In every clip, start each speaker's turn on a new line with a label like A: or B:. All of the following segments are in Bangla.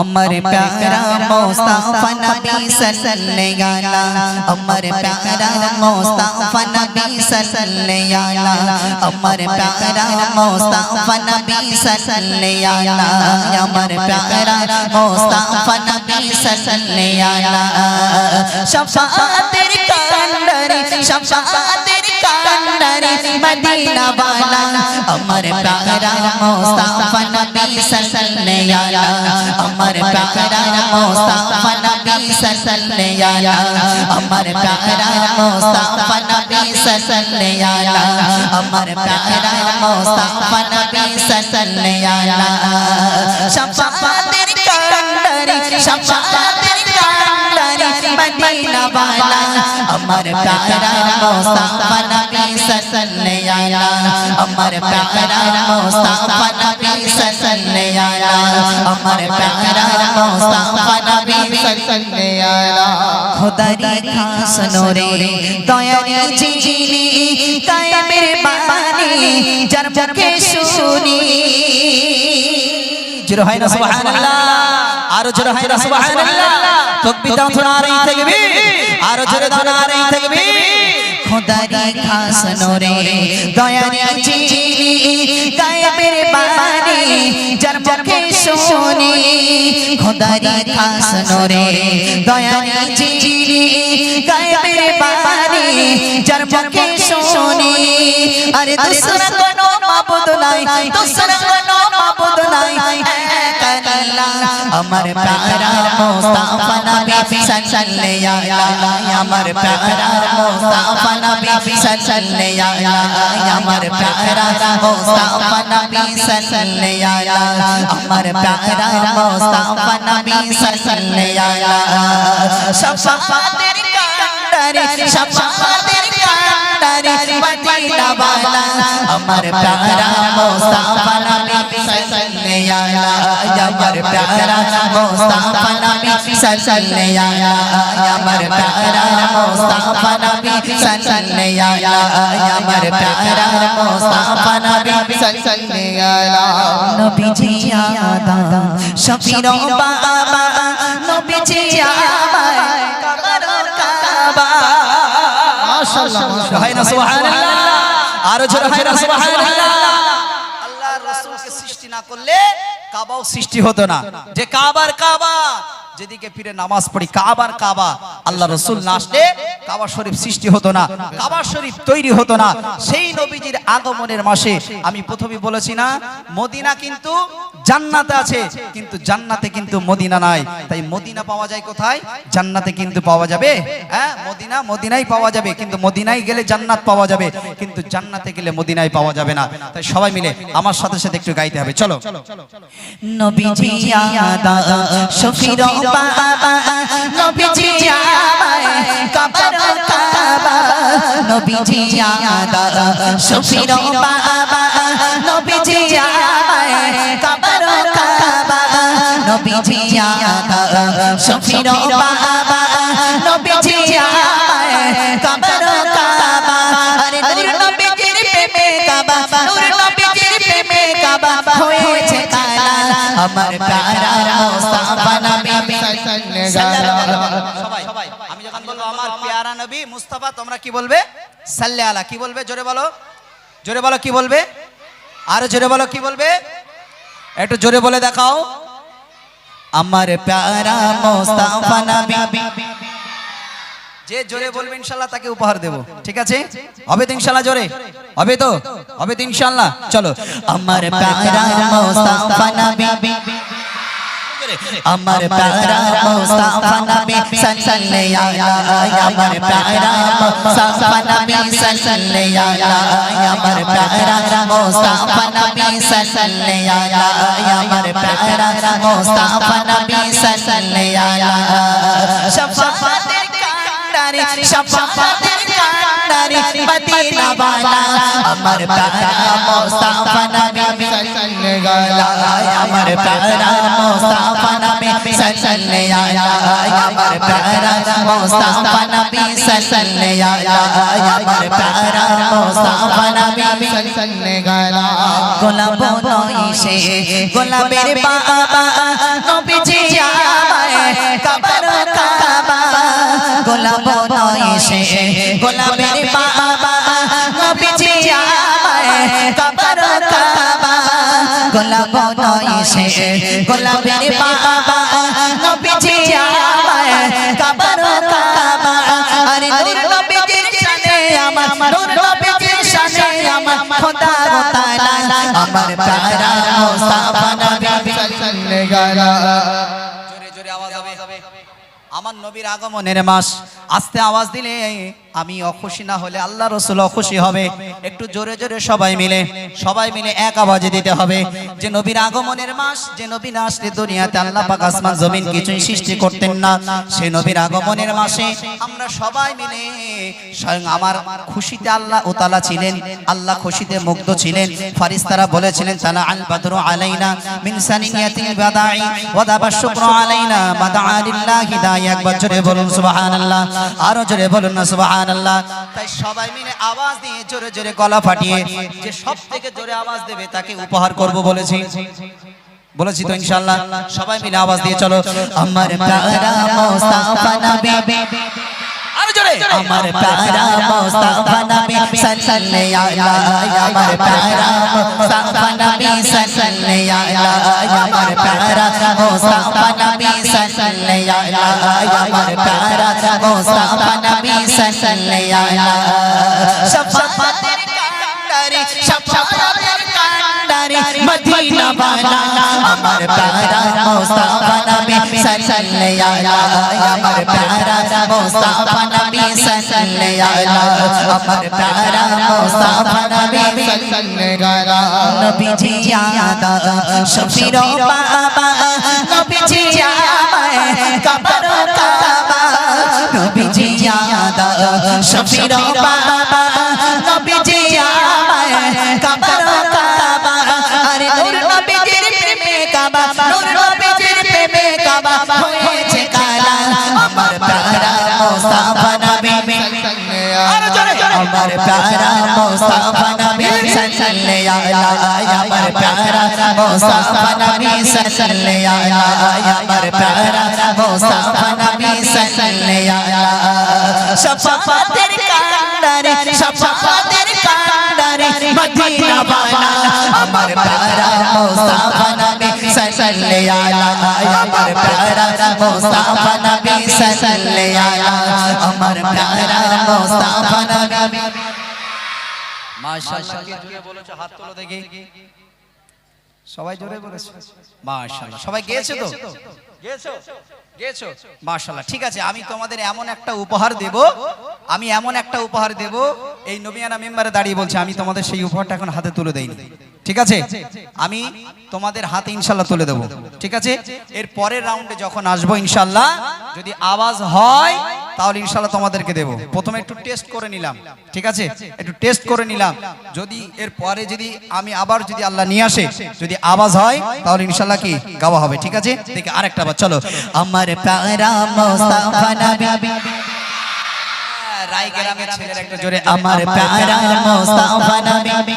A: अमर प्यारा मुस्तफा नबी सल्लल्लाहु अलैहि अमर प्यारा मुस्तफा नबी सल्लल्लाहु अलैहि अमर प्यारा मुस्तफा नबी सल्लल्लाहु अलैहि अमर प्यारा मुस्तफा नबी सल्लल्लाहु अलैहि शफाअतेर कंडरी शफाअतेर कंडरी मदीना वाला अमर प्यारा मुस्तफा नबी सल्लल्लाहु अलैहि अमर আমার প্যারা মোস্তাফা নবী সাল্লে আলা আমার প্যারা মোস্তাফা নবী সাল্লে আলা আমার প্যারা মোস্তাফা নবী সাল্লে আলা শাফাতের কান্ডারি শাফাতের কান্ডারি মদিনা ওয়ালা আমার প্যারা মোস্তাফা নবী সাল্লে আলা আমার প্যারা মোস্তাফা আমার প্যারা মোস্তফা নবী সল্লে আলা খোদারি খাসনরে দয়ারি জিনি কায়েমের বাণী যার মুখে শুনি।
B: জোরে হয় না, সুবহানাল্লাহ। আর জোরে হয় না, সুবহানাল্লাহ। তাকবীর দাও, শোনা রই তাকবীর আর জোরে দাও রই তাকবীর
A: খুদারি খাস নরে দয়ারি চিনি গায়েবের বাণী যার মুখে শুনি। খোদারি খাস নরে দয়ারি চিনি গায়েবের বাণী যার মুখে শুনি আরে দুসরা কোনো মাবুদ নাই দুসরা কোনো মাবুদ নাই। আমার প্যারা মুস্তাফা নবী সাল্লাল্লাহু আলাইহি আমার প্যারা মুস্তাফা নবী সাল্লাল্লাহু আলাইহি আমার প্যারা মুস্তাফা নবী সাল্লাল্লাহু আলাইহি আমার প্যারা মুস্তাফা নবী সাল্লাল্লাহু আলাইহি শাফাতের কান্ডারি শাফাতের কান্ডারি মদিনা वाला আমার প্যারা মুস্তাফা নবী সাল্লাল্লাহু আলাইহি আমার প্যারা মুস্তাফা নবী সাল্লাল্লাহু আলাইহি আমার প্যারা মুস্তাফা নবী সাল্লাল্লাহু আলাইহি আমার প্যারা মুস্তাফা নবী সাল্লাল্লাহু আলাইহি নবীজি আদা শফির বাবা নবীজি আমার
B: মাশাআল্লাহ না সুবহানাল্লাহ। আরও জোরে হয় না সুবহানাল্লাহ। আল্লাহর রাসূলকে সৃষ্টি না করলে কাবাও সৃষ্টি হতো না। যে কাবার কাবা যেদিকে ফিরে নামাজ পড়ি, কাবার কাবা, আল্লাহ রসুল না আসলে কাবা শরীফ সৃষ্টি হতো না, কাবা শরীফ তৈরি হতো না। সেই নবীজির আগমনের মাসে আমি প্রথমে বলেছি না, মদিনা কিন্তু জান্নাতে আছে, কিন্তু জান্নাতে কিন্তু মদিনা নাই। তাই মদিনা পাওয়া যায় কোথায়? জান্নাতে কিন্তু পাওয়া যাবে হ্যাঁ মদিনা মদিনাই পাওয়া যাবে, কিন্তু মদিনায় গেলে জান্নাত পাওয়া যাবে, কিন্তু জান্নাতে গেলে মদিনায় পাওয়া যাবে না। তাই সবাই মিলে আমার সাথে সাথে একটু গাইতে হবে, চলো।
A: নবীজি আদা শফির বাবা নবীজি আমায় কবর কাবা, নবীজি আদা শফির বাবা, নবীজি আমায় কবর কাবা, নবীজি আদা শফির বাবা, নবীজি আমায় কবর কাবা আরে নূর নবীজির প্রেমে কাবা, নূর নবীজির প্রেমে কাবা, হয়েছে আমার প্যারা মুস্তাফা নবী।
B: সবাই, আমি যখন বলব আমার পেয়ারা নবী, মুস্তাফা, তোমরা কি বলবে? সাল্লে আলা, কি বলবে? জোরে বলো। জোরে বলো, কি বলবে? আরও জোরে বলো, কি বলবে? একটু জোরে বলে দেখাও।
A: আমার প্যারা মোস্তাফা নবী।
B: যে জোরে বলবে ইনশাল্লাহ তাকে উপহার দেব। ঠিক আছে? হবে তো ইনশাল্লাহ জোরে? হবে তো? হবে তো ইনশাল্লাহ চলো।
A: আমার আমার প্যারা মুস্তাফা নবী সাল্লাল্লাহু আলাইহি আমার প্যারা মুস্তাফা নবী সাল্লাল্লাহু আলাইহি আমার প্যারা মুস্তাফা নবী সাল্লাল্লাহু আলাইহি আমার প্যারা মুস্তাফা নবী সাল্লাল্লাহু আলাইহি কান্ডারি শাফাতের কান্ডারি মদিনা वाला আমার প্যারা মুস্তাফা নবী আমার প্যারা আমার এসে গোলাপের বাবা নবীজি আমায় কাবার কাবা গোলাপ এসে গোলাপের বাবা নবীজি আমায় কাবার কাবা আরে নূর নবীজির শানে আমার নূর নবীজির শানে আমার খোদা তাআলা আমার প্যারা মুস্তাফা নবী
B: আওয়াজ হবে আমার নবীর আগমনের মাস। আস্তে আওয়াজ দিলে আমি অখুশি না হলে আল্লাহ রসুল অখুশি হবে। একটু জোরে জোরে সবাই মিলে সবাই মিলে এক আওয়াজে দিতে হবে। যে নবীর আগমনের মাস, যে নবী না আসলে দুনিয়াতে আল্লাহ পাক আসমান, জমিন কিছুই সৃষ্টি করতেন না। সে নবীর আগমনের মাসে আমরা সবাই মিলে স্বয়ং আমার খুশিতে আল্লাহ ও তালা ছিলেন, আল্লাহ খুশিতে মুগ্ধ ছিলেন। ফারিস্তারা বলেছিলেন, তালা আল বাদরু আলাইনা মিনসানিয়াতিল বাদাই, ওয়া দাবা শুকরু আলাইনা বাদা লিল্লাহি দাই একবার জোরে বলুন, সুবহানাল্লাহ। আরও জোরে বলুন না, সুবহানাল্লাহ। তাই সবাই মিলে আওয়াজ দিয়ে জোরে জোরে গলা ফাটিয়ে যে সব থেকে জোরে আওয়াজ দেবে তাকে উপহার করব বলেছি। বলেছি তো ইনশাআল্লাহ। সবাই মিলে আওয়াজ দিয়ে চলো।
A: আমার প্যারা মুস্তাফা নবী। আমার প্যারা মুস্তাফা নবী সাল্লাল্লাহু আলাইহি আমার প্যারা মুস্তাফা নবী সাল্লাল্লাহু আলাইহি আমার প্যারা মুস্তাফা নবী সাল্লাল্লাহু আলাইহি আমার প্যারা মুস্তাফা নবী সাল্লাল্লাহু আলাইহি শাফাতের কান্ডারি শাফাতের কান্ডারি মদিনা বালা আমার প্যারা মুস্তাফা নবী সাল্লাল্লাহু আলাইহি বাবা নবীজি প্যারা মুস্তাফা নবী
B: আরও জোরে জোরে
A: আমার প্যারা মুস্তাফা নবী সাল্লাল্লাহু আলাইহি আমার প্যারা মুস্তাফা নবী সাল্লাল্লাহু আলাইহি আমার প্যারা মুস্তাফা নবী সাল্লাল্লাহু আলাইহি শাফাতের কান্ডারে শাফাতের কান্ডারে মদিনা বালা
B: মাশাআল্লাহ। কে জোরে বলেছ হাত তোলো দেখি। সবাই জোরে বলেছে। মাশাআল্লাহ। সবাই গেয়েছে তো? গেয়েছো? গেয়েছো? মাশাআল্লাহ। ঠিক আছে আমি তোমাদের এমন একটা উপহার দেব আমি এমন একটা উপহার দেব এই নবিয়ানা মেম্বারে দাঁড়িয়ে বলছে আমি তোমাদের সেই উপহারটা এখন হাতে তুলে দেইনি। ঠিক আছে? আমি তোমাদের হাতে ইনশাল্লাহ তুলে দেবো। ঠিক আছে? এর পরের রাউন্ডে যখন আসব ইনশাল্লাহ যদি আওয়াজ হয় তাহলে ইনশাল্লাহ তোমাদেরকে দেবো। প্রথমে একটু টেস্ট করে নিলাম। ঠিক আছে? একটু টেস্ট করে নিলাম। যদি এর পরে যদি আমি আবার যদি আল্লাহ নিয়ে আসে যদি আওয়াজ হয় তাহলে ইনশাল্লাহ কি? গাওয়া হবে। ঠিক আছে? দেখে আরেকটা বার চলো।
A: আমার
B: রায় গ্রামের ছেলের একটা জোরে
A: আমার প্যারা মুস্তাফা নবী।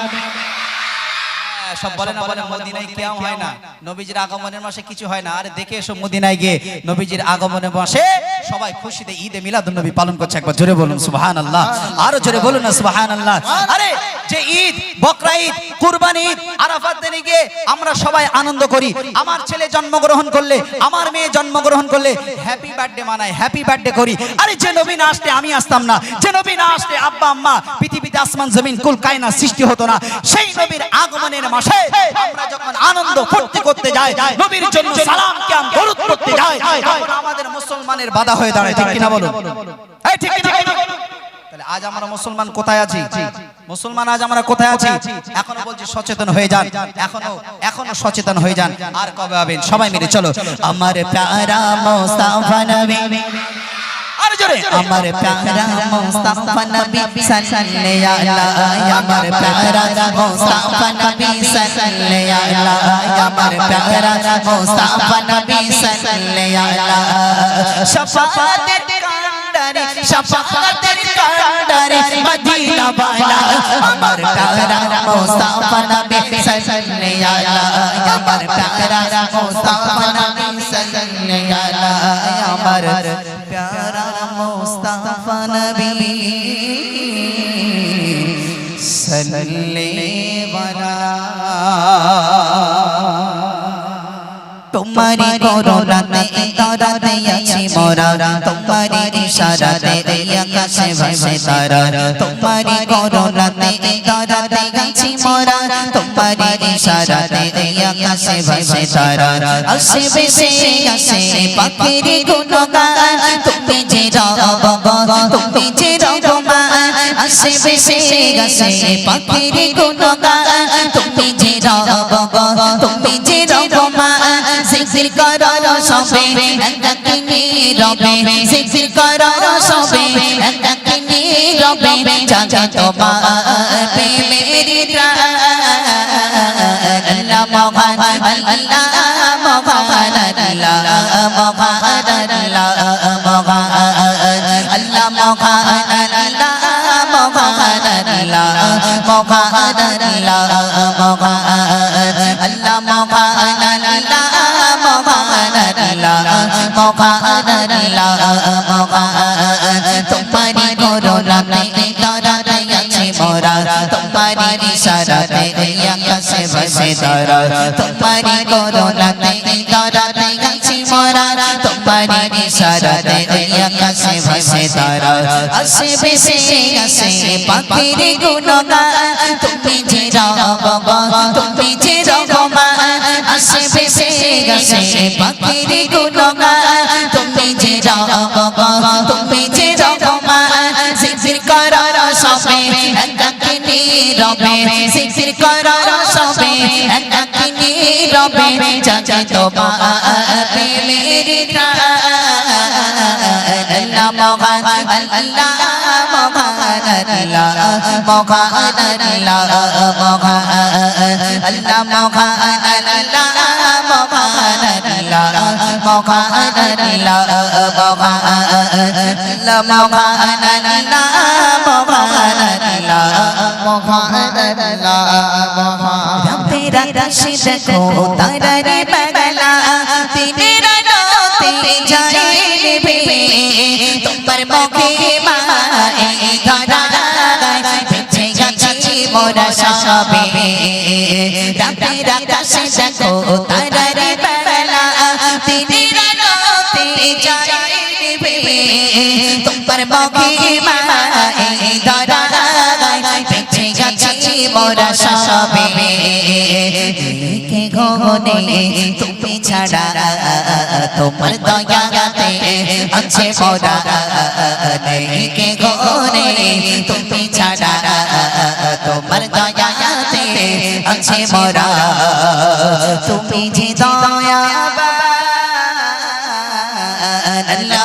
B: সব বলে না বলে মদিনায় কেউ হয় না। নবীজির আগমনের মাসে কিছু হয় না। আরে দেখে এসো মদিনায় গিয়ে নবীজির আগমনের মাসে সবাই খুশিতে ঈদে মিলাদ নবী পালন করছে একবার। জোরে বলুন সুবহান আল্লাহ আরও জোরে বলুন না সুবহান আল্লাহ আরে যে ঈদ, বকরা ঈদ, কুরবানি ঈদ, আরাফাত দিনে গিয়ে আমরা সবাই আনন্দ করি। আমার ছেলে জন্মগ্রহণ করলে, আমার মেয়ে জন্মগ্রহণ করলে হ্যাপি বার্থডে মানায় হ্যাপি বার্থডে করি। আরে যে নবী না আমি আসতাম না। যে নবী না আব্বা, আম্মা, পৃথিবীতে আসমান, জমিন, কুল কায়না সৃষ্টি হতো না। সেই নবীর আগমনের মাসে আমরা যখন আনন্দ ফুর্তি করতে যাই, নবীর জন্য সালাম, কিয়াম, দরুদ করতে যাই আমাদের মুসলমানের বাধা হয়ে দাঁড়ায়। ঠিক কিনা এই ঠিক কিনা আজ আমরা মুসলমান কোথায় আছি? মুসলমান আজ আমরা কোথায় আছি? এখনও বলছি সচেতন হয়ে যান। এখনও এখনও সচেতন হয়ে যান। আর কবে হবেন সবাই মিলে চলো।
A: আমার প্যারা মুস্তাফা নবী। আমার প্যারা মুস্তাফা নবী সাল্লাল্লাহু আলাইহি আমার প্যারা মুস্তাফা নবী সাল্লাল্লাহু আলাইহি আমার প্যারা মুস্তাফা নবী সাল্লাল্লাহু আলাইহি শাফাতের കണ്ടാരെ ശഫാഅത്തിൽ കണ്ടാരെ മദീന വാല അമർ പ്യാര മുസ്തഫ നബി സല്ലല്ലാഹു അലൈഹി അമർ പ്യാര മുസ്തഫ നബി സല്ലല്ലാഹു അലൈഹി അമർ പ്യാര മുസ്തഫ നബി സല്ലല്ലാഹു അലൈഹി তোমারি করোনাতে তরাতে আছি মোরা তোমারি ইশারাতে আকাশে ভাসে তারা তোমারি করোনাতে তরাতে আছি মোরা তোমারি ইশারাতে আকাশে ভাসে তারা আসে বেশে আসে পাখির গুণগান। তুমি যে রব তুমি যে রহমান আসে বেশে আসে পাখির গুণগান। তুমি যে রব তুমি যে রহমান জিকির করো সবে একাকিনী রবে জিকির করো সবে একাকিনী রবে জাগে তোমার প্রেমের আল্লাহ মহান আল্লাহ মহান আল্লাহ মহান আল্লাহ মহান আল্লাহ মহান আল্লাহ Allah Mohan Allah Mohan Allah Mohan দিলা মকা দিলা মকা তোমারি করুণাতে তারা আছে মোরা। তোমারি ইশারাতে আকাশে বসে তারা। তোমারি করুণাতে তারা আছে মোরা। তোমারি ইশারাতে আকাশে বসে তারা। আসে বেসে আসে পাখির গুণগান। তুমি যে রব তুমি যে রব বেশে আসে পাখির গুণগান তুমি যে রব তুমি যে রহমান জিকির করার সবে একাকিনী রবে জিকির করার সবে একাকিনী রবে জাগে তোমার প্রেমের ত্রাণ আল্লাহ মহান আল্লাহ মহান আল্লাহ মহান আল্লাহ মহান আল্লাহ মহান আল্লাহ মহান la mo kha la la mo kha la mo
C: kha la la
A: mo kha la la mo kha la la mo kha tera dashi dekho tara re bagala tera do tere jaye nebe tumar mokhe ma e dhara মোরা সবে রাতে রাতে দেখো তারা রে पे। तुम पर मौके माए, दादा पीछे जाची मोरा शाबे के घोने तुम छड़ा তোমার দয়াতে আছে মোরা কে গোরে তুমি ছাড়া তোমার দয়াতে আছে মোরা তুমি যে দয়া আল্লাহ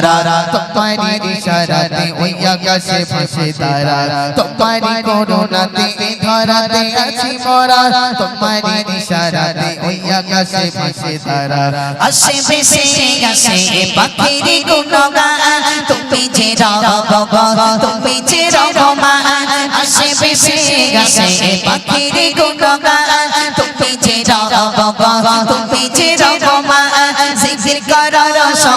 A: করতে
C: তোমারি ইশারাতে ওই আকাশে ভাসে তারা। তোমারি করোনাতে ধরাতে আছি মোরা। তোমারি ইশারাতে ওই আকাশে ভাসে তারা।
A: আসে বেশে আসে পাখির গুণগান। তুমি যে রব তুমি যে রহমান আসে বেশে আসে পাখির গুণগান। তুমি যে রব তুমি যে রহমান জিকির করার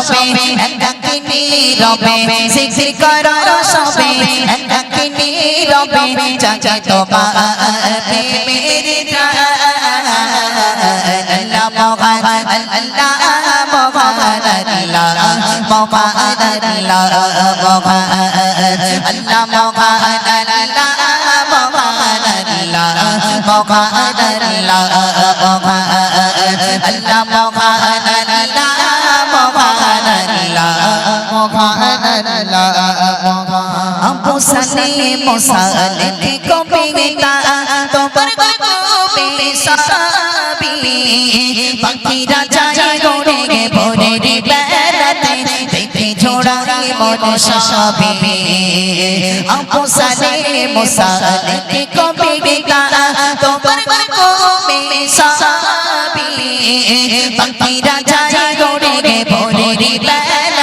A: সবে একাকিনী রবে জিকির করার সবে একাকিনী রবে জাগে তোমার প্রেমের ত্রাণ আল্লাহ মহান আল্লাহ মহান আল্লাহ মহান আল্লাহ মহান আল্লাহ মহান আল্লাহ মহান আল্লাহ পোষালে পোষালে কবিতা তোমার কবি সাবি পাখিরা যায় গোড়ে ভোরের বেলাতে দেখে ঝোড়াই মন সাবি পোষালে পোষালে কবিতা তোমার কবি সাবি পাখিরা যায় গোড়ে ভোরের বেলা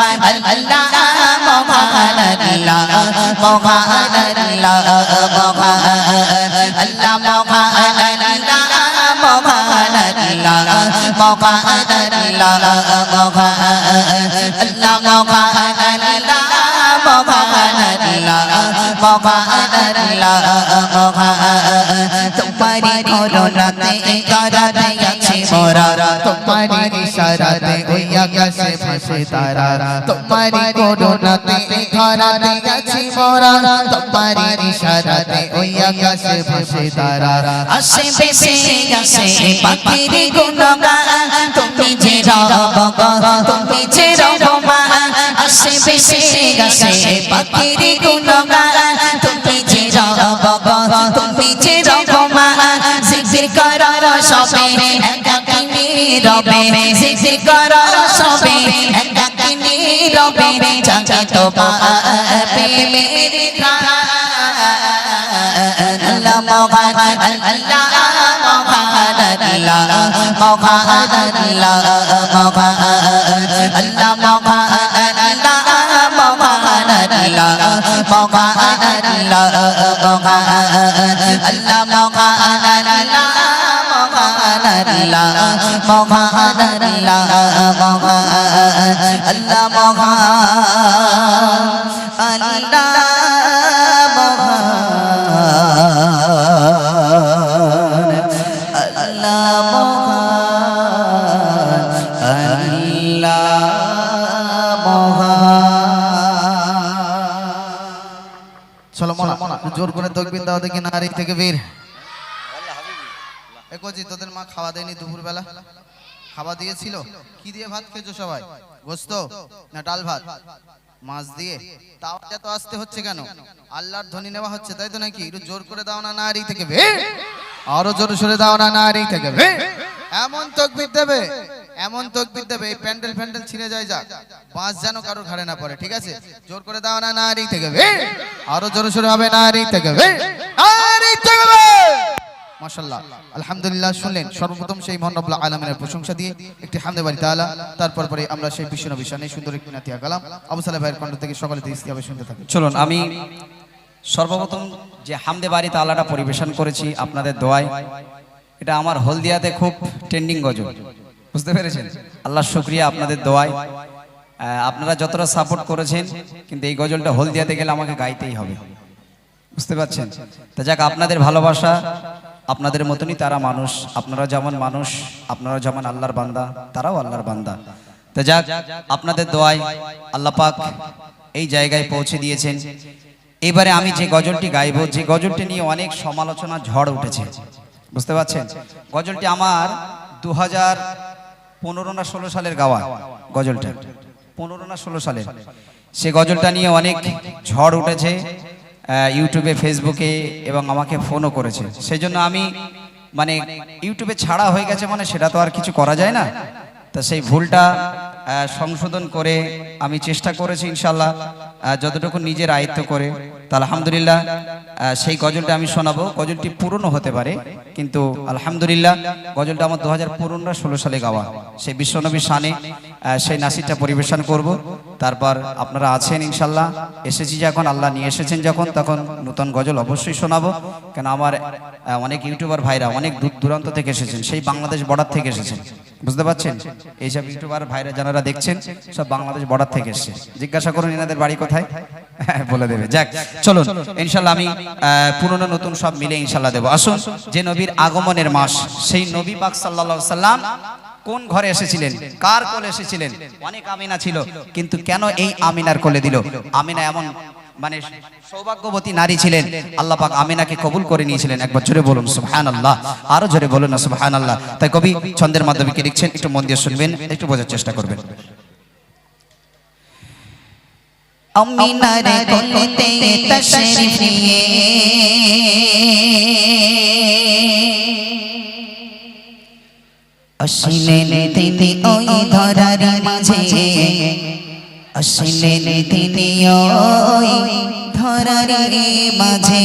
A: موقع الله موقع الله موقع الله موقع الله موقع الله موقع তোমারি করো রাতে করো छोरा तो तुम्हारी शरद गैया कैसे फंसे तारा। तुम्हारी कोरोना ते खारा ते गछी मोरा तुम्हारी शरद गैया कैसे फंसे तारा। असे बेसे गसे
C: पकीरी गुनगा तुम जे रब तुम जे रब मा असे बेसे गसे पकीरी गुनगा तुम जे रब
A: तुम जे रब मा ज़िक्र करो शबे রবে জিকির করার সবে একাকিনী রবে জাগে তো মহান আল্লাহ মহান আল্লাহ মহান আল্লাহ মহান আল্লাহ মহান আল্লাহ মহান। আল্লাহ মহান আল্লাহ মহান আল্লাহ মহান আল্লাহ আল্লাহ মহান আল্লাহ মহান আল্লাহ মহান
C: জোর করে তকবির দাও দেখি নারী থেকে বীর। একজি তোদের মা খাওয়া দেয়নি দুপুরবেলা? খাওয়া দিয়েছিল? কি দিয়ে ভাত খেয়েছো সবাই? গোস্ত না ডাল ভাত? মাছ দিয়ে? তাও এত আসতে হচ্ছে কেন? আল্লাহর ধ্বনি নেওয়া হচ্ছে তাই তো নাকি? একটু জোর করে দাও না নারী থেকে বে আরও জোরে সরে দাও না নারী থেকে বের। এমন তকবির দেবে এমন তকবির দেবে এই প্যান্ডেল প্যান্ডেল ছিঁড়ে যায় যা। বাঁশ যেন কারোর ঘাড়ে না পড়ে ঠিক আছে? জোর করে দাও না নারী থেকে। বের আরও জোরে সরে হবে নারী থেকে। নারী থেকে। মাশাল্লাহ আলহামদুলিল্লাহ শুনলেন। সর্বপ্রথম সেই মহান রব্বুল আলমিনের প্রশংসা দিয়ে একটি হামদে বাড়ি তাআলা তারপর পরে আমরা সেই বিশ্ব নবী শানে সুন্দর একটি নাতিয়া কালাম। আবু সালেহ ভাইয়ের কণ্ঠ থেকে সকলে ইস্তিয়াবে শুনতে থাকি
B: চলুন আমি সর্বপ্রথম যে হামদে বাড়ি তালাটা পরিবেশন করেছি আপনাদের দোয়ায় এটা আমার হলদিয়াতে খুব ট্রেন্ডিং গজল। বুঝতে পেরেছেন? আল্লাহ শুক্রিয়া আপনাদের দোয়ায়। আপনারা যতটা সাপোর্ট করেছেন, কিন্তু এই গজলটা হলদিয়াতে গেলে আমাকে গাইতেই হবে। বুঝতে পারছেন? তা যাক, আপনাদের ভালোবাসা, আপনাদের মতনই তারা মানুষ। আপনারা যেমন মানুষ, আপনারা যেমন আল্লাহর বান্দা, তারাও আল্লাহর বান্দা। তা যাক, আপনাদের দোয়ায় আল্লাহ পাক এই জায়গায় পৌঁছে দিয়েছেন। এবারে আমি যে গজলটি গাইব, যে গজলটি নিয়ে অনেক সমালোচনা, ঝড় উঠেছে। বুঝতে পারছেন? গজলটি আমার দু হাজার পনেরো না ষোলো সালের গাওয়া গজলটা। পনেরো না ষোলো সালের। সে গজলটা নিয়ে অনেক ঝড় উঠেছে ইউটিউবে, ফেসবুকে এবং আমাকে ফোনও করেছে। সেই জন্য আমি মানে ইউটিউবে ছাড়া হয়ে গেছে মানে সেটা তো আর কিছু করা যায় না। তা সেই ভুলটা সংশোধন করে আমি চেষ্টা করেছি ইনশাল্লাহ যতটুকু নিজের আয়ত্ত করে তা আলহামদুলিল্লাহ সেই গজলটা আমি শোনাবো। গজলটি পুরনো হতে পারে কিন্তু আলহামদুলিল্লাহ গজলটা আমার দু হাজার পনেরো ষোলো সালে গাওয়া। সেই বিশ্বনবীর শানে আহ, সেই নাসিরটা পরিবেশন করব। তারপর আপনারা আছেন ইনশাল্লাহ এসেছি যখন আল্লাহ নিয়ে এসেছেন যখন তখন নতুন গজল অবশ্যই শোনাবো। কেন আমার অনেক ইউটিউবার ভাইরা অনেক দূর দূরান্ত থেকে এসেছেন সেই বাংলাদেশ বর্ডার থেকে এসেছেন। বুঝতে পারছেন? এইসব ইউটিউবার ভাইরা যারা দেখছেন সব বাংলাদেশ বর্ডার থেকে এসেছে। জিজ্ঞাসা করুন এনাদের বাড়ি হ্যাঁ, বলে দেবে। যাক চলুন। আমি পুরনো নতুন সব মিলে ইনশাল্লাহ আসুন যে নবীর আগমনের মাস সেই নবী পাক কোন ঘরে এসেছিলেন? কার কোলে এসেছিলেন? অনেক আমিনা ছিল কিন্তু কেন এই আমিনার কোলে দিল? আমিনা এমন মানে সৌভাগ্যবতী নারী ছিলেন। আল্লাহ পাক আমিনাকে কবুল করে নিয়েছিলেন। একবার জোরে বলুন সুবহান আল্লাহ আরও জোরে বলুন না আল্লাহ তাই কবি ছন্দের মাধ্যমে কি লিখছেন? একটু মন দিয়ে শুনবেন একটু বোঝার চেষ্টা করবেন।
A: अमीनार कोलते तशरीफ लिए আসিলেন তিনি ওই ধরার মাঝে আসিলেন তিনি ওই ধরার মাঝে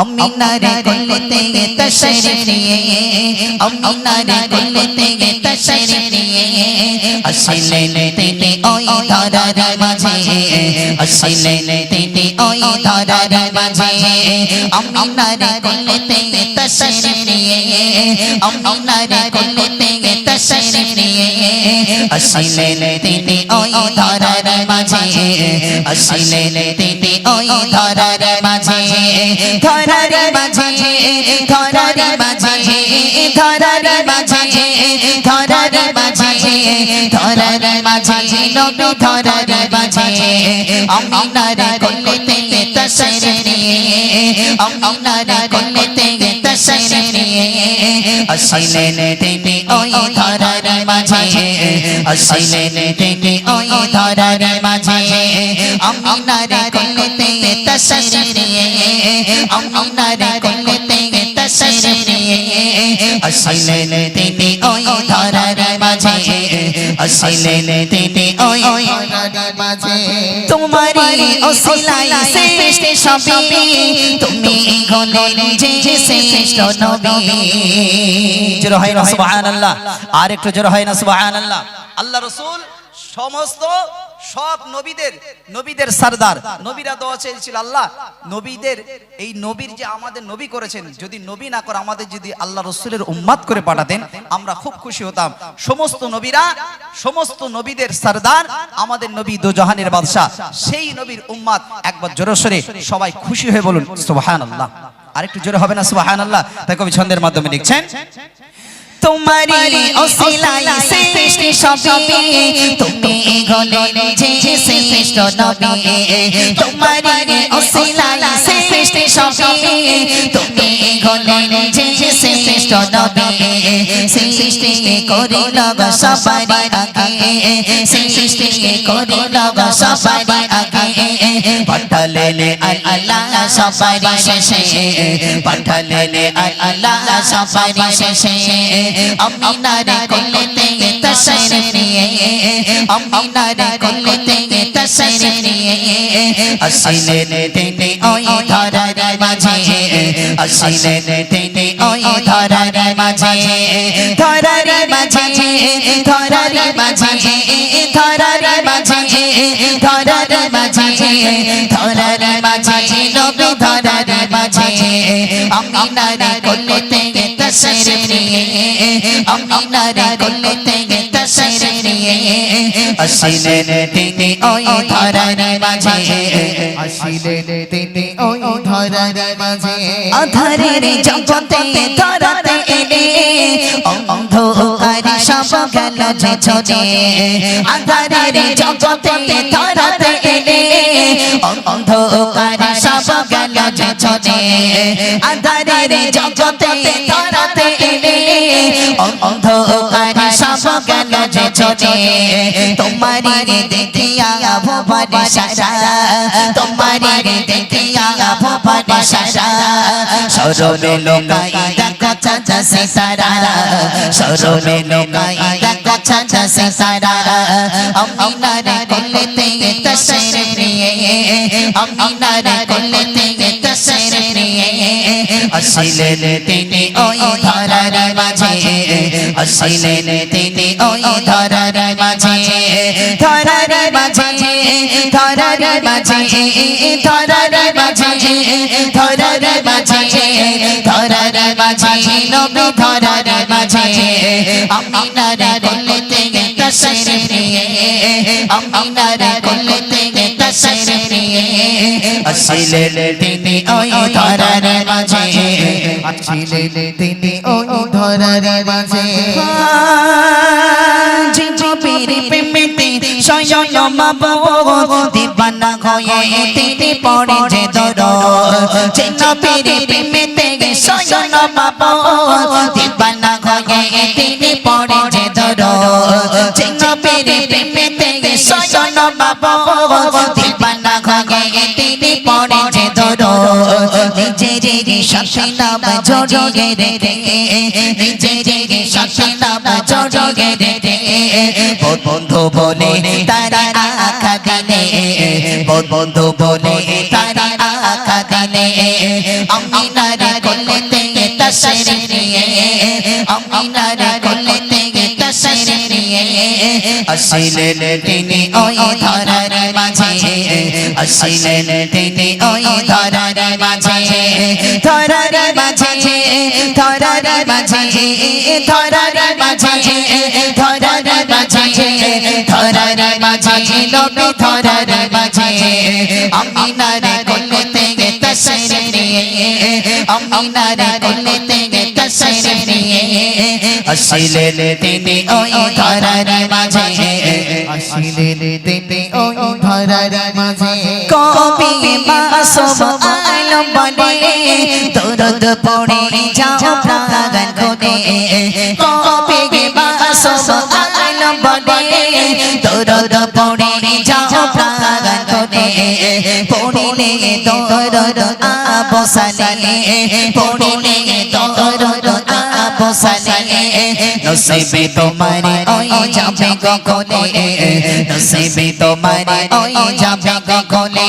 A: अमीनारे कुलते तशरीए अमीनारे कुलते तशरीए असिले तेने ओई धारा रे माझे असिले तेने ওই ধরার মাঝে আমিনারে কোলতে তশরিফ নিয়ে আমিনারে কোলতে তশরিফ নিয়ে আসিলেন তিনি ওই ধরার মাঝে আসিলেন তিনি ওই ধরার মাঝে ধরার মাঝে ধরার মাঝে ধরার মাঝে ধরার মাঝে ধরার মাঝে নবী ধরার মাঝে আমিনার কোলতে তশরিফ নিয়ে আমিনার কোলতে তশরিফ নিয়ে আসিলেন ওই ধরার মাঝে আসিলেন তিনি ওই ধরার মাঝে আমিনার কোলতে তশরিফ নিয়ে আমিনার কোলতে তশরিফ নিয়ে ওই ধরার মাঝে আসিলেন তিনি ওই ধরার মাঝে তোমারি ওসিলাই সৃষ্টি সবই তুমি হলেন যে শ্রেষ্ঠ নবী।
B: জোরে হয় না। সুবহানাল্লাহ। আর একটু জোরে হয় না সুবহানাল্লাহ। আল্লাহ রাসূল সমস্ত সব নবীদের নবীদের সরদার। নবীরা দোয়া চেয়েছিল, আল্লাহ, নবীদের, এই নবীর যে আমাদের নবী করেছেন, যদি নবী না করে আমাদের যদি আল্লাহ রসুলের উম্মাদ করে পাঠাতেন, আমরা খুব খুশি হতাম। সমস্ত নবীরা, সমস্ত নবীদের সরদার, আমাদের নবী দো জাহানের বাদশাহ, সেই নবীর উম্মাদ একবার জোরসরে সবাই খুশি হয়ে বলুন, সুবহানাল্লাহ। আরেকটু জোরে হবে না, সুবহানাল্লাহ। তাই কবি ছন্দের মাধ্যমে লিখছেন
A: তোমারি ওসিলাই সৃষ্টি সবই তুমি হলেন যে শ্রেষ্ঠ নবী। তোমারি ওসিলাই সৃষ্টি সবই তুমি হলেন যে শ্রেষ্ঠ নবী। সৃষ্টি করিল সবারই আগে। সৃষ্টি করিল সবারই আগে। পাঠালেন আল্লাহ সবারই শেষে। পাঠালেন আল্লাহ সবারই শেষে। আমিনারে কোলতে তশরিফ নিয়ে আমিনারে কোলতে তশরিফ নিয়ে আসিলেন তিনি ওই ধরার মাঝে আসিলেন তিনি ওই ধরার মাঝে ধরার মাঝে ধরার মাঝে ধরার মাঝে ধরার মাঝে ধরার মাঝে নবী ধরার মাঝে আমিনারে কোলতে তশরিফ নিয়ে আমিনারে কোলতে তশরিফ নিয়ে। আসিলেন তিনি ওই ধরার মাঝে
C: আসিলেন তিনি ওই ধরার মাঝে
A: আধারের জগতে ধরাতে এলে সব গেল চলে আধারের জগতে ধরাতে এলে, অন্ধকার সব গেল চলে আধারের জগতে ধরাতে এলে, অন্ধকার সব গেল চলে তোমারি দেখিয়া ভুবন সারা, তোমারি দেখিয়া ভুবন সারা। সরবে লোকাই দেখা সরবে লোকাই দেখা চাচা সে সারা আমিনারে কোলেতে তশরিফ নিয়ে আমিনারে কোলেতে তশরিফ নিয়ে আসিলেন তিনি ওই ধরার মাঝে আসিলেন তিনি ওই ধরার মাঝে ধরার মাঝে ধরার মাঝে ধরার মাঝে ধরার মাঝে ধরার মাঝে, নবী ধরার মাঝে। আমিনারে কোলেতে তশরিফ নিয়ে, আমিনারে কোলেতে শেষের নিয়ে আসিলেন তিনি ওই ধরার মাঝে
C: আসিলেন তিনি ওই ধরার মাঝে
A: দিবানা হয়ে তিনি পড়ে যে দর চেনা পেরে বাবা দিবানা নিজের সাথে নাম জড়িয়ে রেখে নিজের সাথে নাম জড়িয়ে রেখে বন্ধু বলে তারা আখা দিলে। বন্ধু বলে তারা আখা দিলে। আমি নারে করলেতে তসরে নিয়ে। আমি নারে নিয়ে আসিলেন তিনি ওই ধরার মাঝে, আসিলেন তিনি ওই ধরার মাঝে ধরার মাঝে ধরার মাঝে ধরার মাঝে ধরার মাঝে ধরার মাঝে নবী ধরার মাঝে আমি নারে আসিলেন তিনি ওই ধরার মাঝে
C: আসিলেন তিনি ওই ধরার মাঝে
A: কবি দরদ পড়ে যাও প্রাণ কবি মাসুম আলম বলে দরদ পড়ে যাও প্রাণ খুলে পড়িলে, দরদ আবসালে পড়িলে, দরদ আবসালে নসিবে তোমার ওই যাবে গগনে নসিবে তোমার ওই যাবে গগনে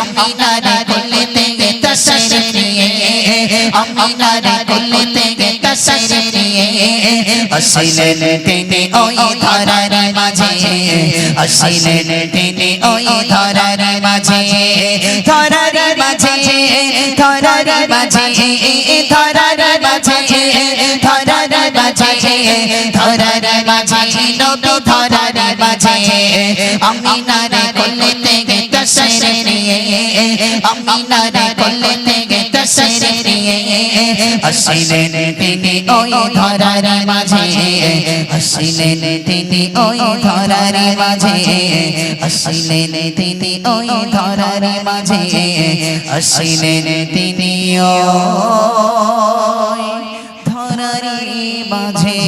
A: আমি নারে করলেতে তসরে নিয়ে আমি নারে করলেতে তসরে নিয়ে আসিলেন তিনি ওই ধরার মাঝে আসিলেন তিনি ওই ধরার মাঝে ধরার মাঝে ধরার মাঝে ধরার মাঝে ধরার মাঝে ধরার মাঝে নবী ধরার মাঝে আমি নারে করলেতে তসরে নিয়ে আমি নারে করলেতে তসরে নিয়ে। আসিলেন তিনি ওই ধরার মাঝে আসিলেন তিনি ওই ধরার মাঝে আসিলেন তিনি ওই ধরার মাঝে আসিলেন তিনি ওই নারী মাঝে